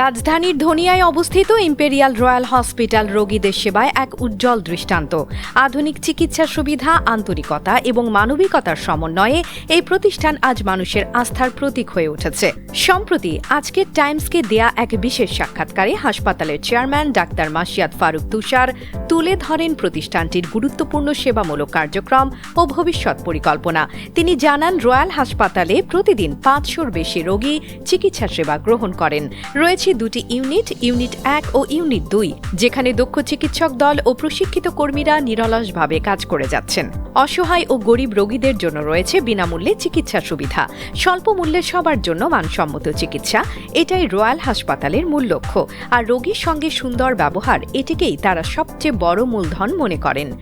রাজধানীর ধনিয়ায় অবস্থিত imperial royal hospital রোগীদের সেবায় এক উজ্জ্বল দৃষ্টান্ত। আধুনিক চিকিৎসা সুবিধা, আন্তরিকতা এবং মানবিকতার সমন্বয়ে এই প্রতিষ্ঠান আজ মানুষের আস্থার প্রতীক হয়ে উঠেছে। সম্প্রতি আজকের টাইমসকে দেয়া এক বিশেষ সাক্ষাৎকারে হাসপাতালের চেয়ারম্যান ডাক্তার মাসিয়াদ ফারুক তুষার তুলে ধরেন প্রতিষ্ঠানটির গুরুত্বপূর্ণ সেবামূলক কার্যক্রম ও ভবিষ্যৎ পরিকল্পনা। তিনি জানান, রয়্যাল হাসপাতালে প্রতিদিন পাঁচশোর বেশি রোগী চিকিৎসা সেবা গ্রহণ করেন। রয়েছে দুটি ইউনিট ইউনিট এক ও ইউনিট দুই, যেখানে দক্ষ চিকিৎসক দল ও প্রশিক্ষিত কর্মীরা নিরলসভাবে কাজ করে যাচ্ছেন। অসহায় ও গরিব রোগীদের জন্য রয়েছে বিনামূল্যে চিকিৎসা সুবিধা। স্বল্প মূল্যে সবার জন্য মানসম্মত চিকিৎসা, এটাই রয়্যাল হাসপাতালের মূল লক্ষ্য। আর রোগীর সঙ্গে সুন্দর ব্যবহার, এটিকেই তারা সবচেয়ে বড় মূলধন মনে করেন।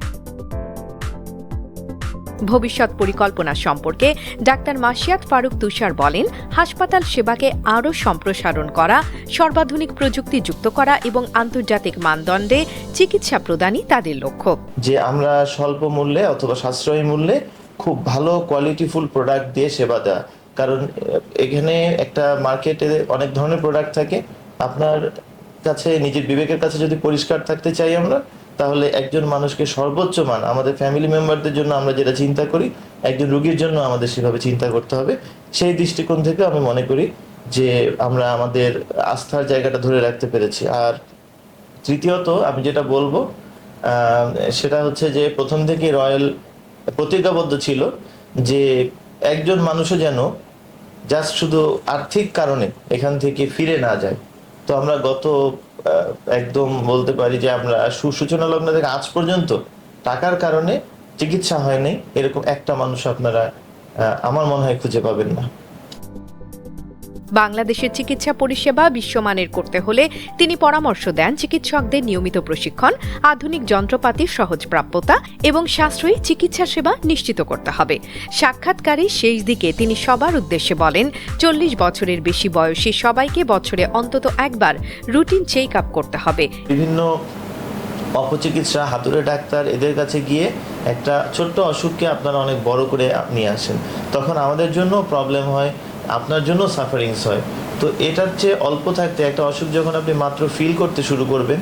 ভবিষ্যৎ পরিকল্পনা সম্পর্কে ডাক্তার মাসিয়াত ফারুক তুষার বলেন, হাসপাতাল সেবাকে আরও সম্প্রসারণ করা, সর্বাধুনিক প্রযুক্তি যুক্ত করা এবং আন্তর্জাতিক মানদণ্ডে চিকিৎসা প্রদানই তাদের লক্ষ্য। যে আমরা স্বল্প মূল্যে অথবা সাশ্রয়ী মূল্যে খুব ভালো কোয়ালিটিফুল প্রোডাক্ট দিয়ে সেবা দেওয়া। কারণ, এখানে একটা মার্কেটে অনেক ধরনের প্রোডাক্ট থাকে। আপনার কাছে, নিজের বিবেকের কাছে যদি পরিষ্কার থাকতে চাই আমরা তাহলে একজন মানুষকে সর্বোচ্চ মান আমাদের ফ্যামিলি মেম্বারদের জন্য আমরা যেটা চিন্তা করি, একজন রুগীর জন্য আমাদের সেভাবে চিন্তা করতে হবে। সেই দৃষ্টিকোণ থেকে আমি মনে করি যে আমরা আমাদের আস্থার জায়গাটা ধরে রাখতে পেরেছি। আর তৃতীয়ত আমি যেটা বলব সেটা হচ্ছে যে প্রথম থেকে রয়্যাল প্রতিজ্ঞাবদ্ধ ছিল যে একজন মানুষও যেন জাস্ট শুধু আর্থিক কারণে এখান থেকে ফিরে না যায়। তো আমরা গত একদম বলতে পারি যে আমরা সুসূচনা লগ্ন থেকে আজ পর্যন্ত টাকার কারণে চিকিৎসা হয়নি। এরকম একটা মানুষ আপনারা আমার মনে হয় খুঁজে পাবেন না। বাংলাদেশের চিকিৎসা পরিষেবা বিশ্বমানের করতে হলে তিনি পরামর্শ দেন চিকিৎসকদের নিয়মিত প্রশিক্ষণ, আধুনিক যন্ত্রপাতির সহজ প্রাপ্যতা এবং সাশ্রয়ী চিকিৎসা সেবা নিশ্চিত করতে হবে। সাক্ষাৎকারে শেষ দিকে তিনি সবার উদ্দেশ্যে বলেন, চল্লিশ বছরের বেশি বয়সী সবাইকে বছরে অন্তত একবার রুটিন চেক আপ করতে হবে। বিভিন্ন অপচিকিৎসা, হাতুড়ে ডাক্তার এদের কাছে গিয়ে একটা ছোট্ট অসুখকে আপনারা অনেক বড় করে নিয়ে আসেন। তখন আমাদের জন্য প্রবলেম হয় আপনার জন্য সাফারিংস হয়। তো এটার চেয়ে অল্প থাকতে একটা অসুখ যখন আপনি মাত্র ফিল করতে শুরু করবেন,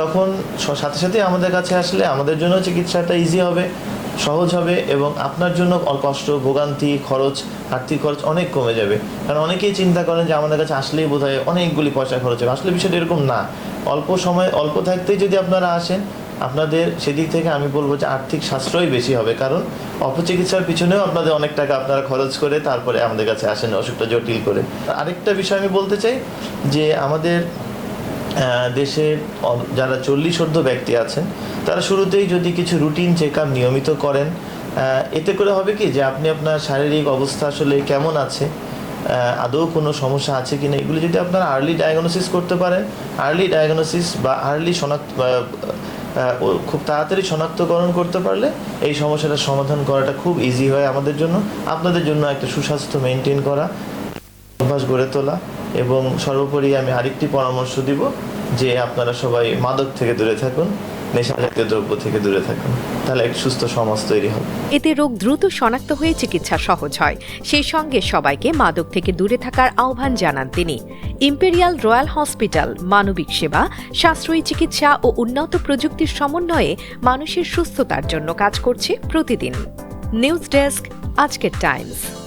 তখন সাথে সাথে আমাদের কাছে আসলে আমাদের জন্য চিকিৎসাটা ইজি হবে, সহজ হবে এবং আপনার জন্য কষ্ট, ভোগান্তি, খরচ, আর্থিক খরচ অনেক কমে যাবে। কারণ অনেকেই চিন্তা করেন যে আমাদের কাছে আসলেই বোধ হয় অনেকগুলি পয়সা খরচ হবে। আসলে বিষয়টা এরকম না। অল্প সময়, অল্প থাকতেই যদি আপনারা আসেন আপনাদের সেদিক থেকে আমি বলব যে আর্থিক সাশ্রয় বেশি হবে, কারণ অপচিকিৎসার পিছনেও আপনাদের অনেক টাকা আপনারা খরচ করে তারপরে আমাদের কাছে আসেন অসুখটা জটিল করে। আরেকটা বিষয় আমি বলতে চাই যে আমাদের দেশে যারা চল্লিশ ঊর্ধ্ব ব্যক্তি আছেন, তারা শুরুতেই যদি কিছু রুটিন চেক আপ নিয়মিত করেন এতে করে হবে কি যে আপনি আপনার শারীরিক অবস্থা আসলে কেমন আছে আদৌ কোনো সমস্যা আছে কি না এগুলো যদি আপনারা আর্লি ডায়াগনোসিস করতে পারেন আর্লি ডায়াগনোসিস বা আর্লি শনাক্ত খুব তাড়াতাড়ি শনাক্তকরণ করতে পারলে এই সমস্যাটার সমাধান করাটা খুব ইজি হয় আমাদের জন্য। আপনাদের জন্য একটা সুস্বাস্থ্য মেনটেন করা, অভ্যাস গড়ে তোলা এবং সর্বোপরি আমি আরেকটি পরামর্শ দিব যে আপনারা সবাই মাদক থেকে দূরে থাকুন, নেশা জাতীয় দ্রব্য থেকে দূরে থাকুন, তাহলে এক সুস্থ সমাজ তৈরি হবে। এতে রোগ দ্রুত শনাক্ত হয়ে চিকিৎসা সহজ হয়। সেই সঙ্গে সবাইকে মাদক থেকে দূরে থাকার আহ্বান জানান তিনি। ইম্পেরিয়াল রয়্যাল হসপিটাল, মানবিক সেবা, সাশ্রয়ী চিকিৎসা ও উন্নত প্রযুক্তির সমন্বয়ে মানুষের সুস্থতার জন্য কাজ করছে প্রতিদিন। নিউজ ডেস্ক, আজকের টাইমস।